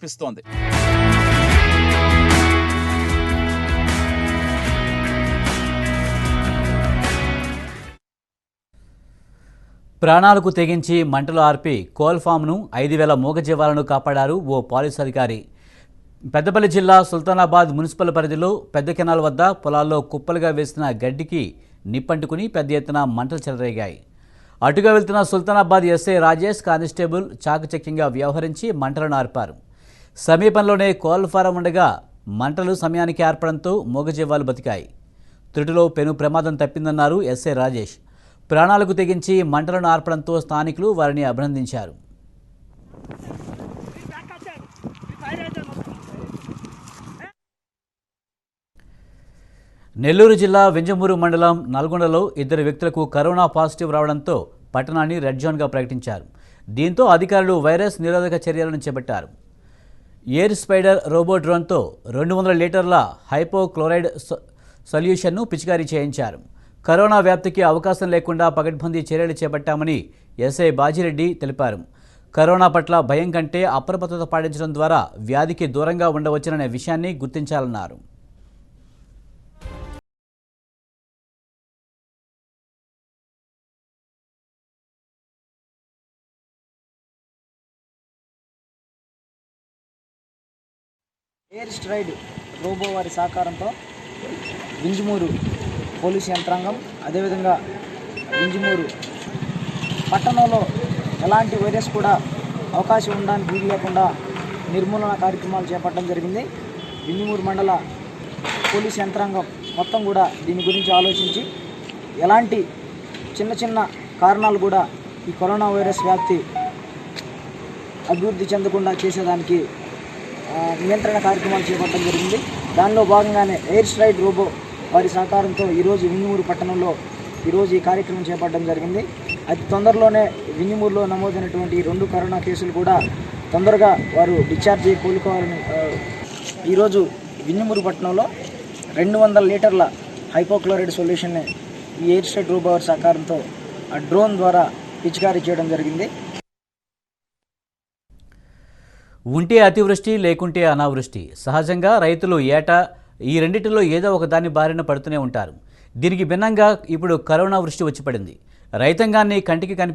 కనిపిస్తోంది. ప్రాణాలకు తెగించి మంటలు ఆర్పి కోల్ఫామ్ను ఐదు వేల మూగజీవాలను కాపాడారు ఓ పోలీసు అధికారి. పెద్దపల్లి జిల్లా సుల్తానాబాద్ మున్సిపల్ పరిధిలో పెద్ద కెనాల్ వద్ద పొలాల్లో కుప్పలుగా వేసిన గడ్డికి నిప్పంటుకుని పెద్ద ఎత్తున మంటలు చెలరేగాయి. అటుగా వెళ్తున్న సుల్తానాబాద్ ఎస్ఐ రాజేష్ కానిస్టేబుల్ చాకచక్యంగా వ్యవహరించి మంటలను ఆర్పారు. సమీపంలోనే కోళ్ళ ఫారం ఉండగా మంటలు సమయానికి ఏర్పడంతో మూగజీవాలు బతికాయి. త్రుటిలో పెను ప్రమాదం తప్పిందన్నారు ఎస్ఏ రాజేష్. ప్రాణాలకు తెగించి మంటలను ఆర్పడంతో స్థానికులు వారిని అభినందించారు. నెల్లూరు జిల్లా వింజమూరు మండలం నల్గొండలో ఇద్దరు వ్యక్తులకు కరోనా పాజిటివ్ రావడంతో పట్టణాన్ని రెడ్ జోన్గా ప్రకటించారు. దీంతో అధికారులు వైరస్ నిరోధక చర్యలను చేపట్టారు. ఎయిర్ స్పైడర్ రోబో డ్రోన్తో రెండు వందల లీటర్ల హైపోక్లోరైడ్ సొల్యూషన్ను పిచికారీ చేయించారు. కరోనా వ్యాప్తికి అవకాశం లేకుండా పగడ్బందీ చర్యలు చేపట్టామని ఎస్ఐ బాజిరెడ్డి తెలిపారు. కరోనా పట్ల భయం కంటే అప్రమత్తత పాటించడం ద్వారా వ్యాధికి దూరంగా ఉండవచ్చుననే విషయాన్ని గుర్తించాలన్నారు. ఎయిర్ స్ట్రైడ్ రోబో వారి సహకారంతో వింజమూరు పోలీసు యంత్రాంగం అదేవిధంగా వింజమూరు పట్టణంలో ఎలాంటి వైరస్ కూడా అవకాశం ఉండడానికి వీలు లేకుండా నిర్మూలన కార్యక్రమాలు చేపట్టడం జరిగింది. వింజమూరు మండల పోలీసు యంత్రాంగం మొత్తం కూడా దీని గురించి ఆలోచించి ఎలాంటి చిన్న చిన్న కారణాలు కూడా ఈ కరోనా వైరస్ వ్యాప్తి అభివృద్ధి చెందకుండా చేసేదానికి నియంత్రణ కార్యక్రమాలు చేపట్టడం జరిగింది. దానిలో భాగంగానే ఎయిర్ స్ట్రైడ్ రోబో వారి సహకారంతో ఈరోజు వింజమూరు పట్టణంలో ఈరోజు ఈ కార్యక్రమం చేపట్టడం జరిగింది. అతి తొందరలోనే వింజమూరులో నమోదైనటువంటి రెండు కరోనా కేసులు కూడా తొందరగా వారు డిశ్చార్జ్ చేయి కోలుకోవాలని ఈరోజు వింజమూరు పట్టణంలో రెండు వందల లీటర్ల హైపోక్లోరైడ్ సొల్యూషన్ని ఈ ఎయిర్ స్ట్రైట్ రోబో వారి సహకారంతో ఆ డ్రోన్ ద్వారా పిచికారీ చేయడం జరిగింది. ఉంటే అతివృష్టి లేకుంటే అనావృష్టి. సహజంగా రైతులు ఏటా ఈ రెండిటిలో ఏదో ఒక దాని బారిన పడుతూనే ఉంటారు. దీనికి భిన్నంగా ఇప్పుడు కరోనా వృష్టి వచ్చి పడింది. రైతాంగాన్ని కంటికి కనిపి